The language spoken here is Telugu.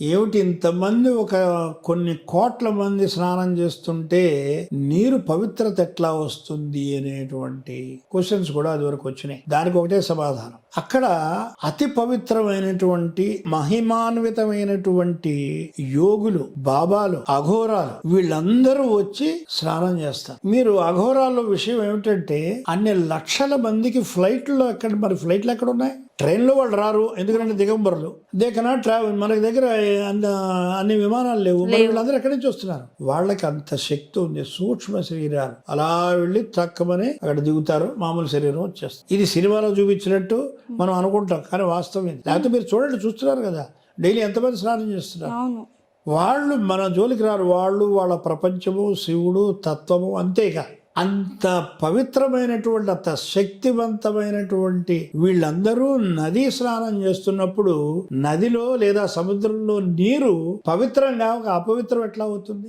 ఏమిటి ఇంతమంది ఒక కొన్ని కోట్ల మంది స్నానం చేస్తుంటే నీరు పవిత్రత ఎట్లా వస్తుంది అనేటువంటి క్వశ్చన్స్ కూడా అది వరకు వచ్చినాయి. దానికి ఒకటే సమాధానం. అక్కడ అతి పవిత్రమైనటువంటి మహిమాన్వితమైనటువంటి యోగులు బాబాలు అఘోరాలు వీళ్ళందరూ వచ్చి స్నానం చేస్తారు. మీరు అఘోరాల విషయం ఏమిటంటే అన్ని లక్షల మందికి ఫ్లైట్లో ఎక్కడ మరి ఫ్లైట్లు ఎక్కడ ఉన్నాయి? ట్రైన్లో వాళ్ళు రారు ఎందుకంటే దిగంబరులు. They cannot travel. మనకి దగ్గర అంత అన్ని విమానాలు లేవు. మరి వీళ్ళందరూ ఎక్కడి నుంచి వస్తున్నారు? వాళ్ళకి అంత శక్తి ఉంది. సూక్ష్మ శరీరాలు. అలా వెళ్ళి తక్కువని అక్కడ దిగుతారు. మామూలు శరీరం వచ్చేస్తుంది. ఇది సినిమాలో చూపించినట్టు మనం అనుకుంటాం. కానీ వాస్తవం ఇది. లేకపోతే మీరు చూడండి చూస్తున్నారు కదా. డైలీ ఎంతమంది స్నానం చేస్తున్నారు? వాళ్ళు మన జోలికి రారు. వాళ్ళు వాళ్ళ ప్రపంచము శివుడు తత్వము అంతేగా అంత పవిత్రమైనటువంటి అంత శక్తివంతమైనటువంటి వీళ్ళందరూ నదీ స్నానం చేస్తున్నప్పుడు నదిలో లేదా సముద్రంలో నీరు పవిత్రంగా ఒక అపవిత్రం ఎట్లా అవుతుంది?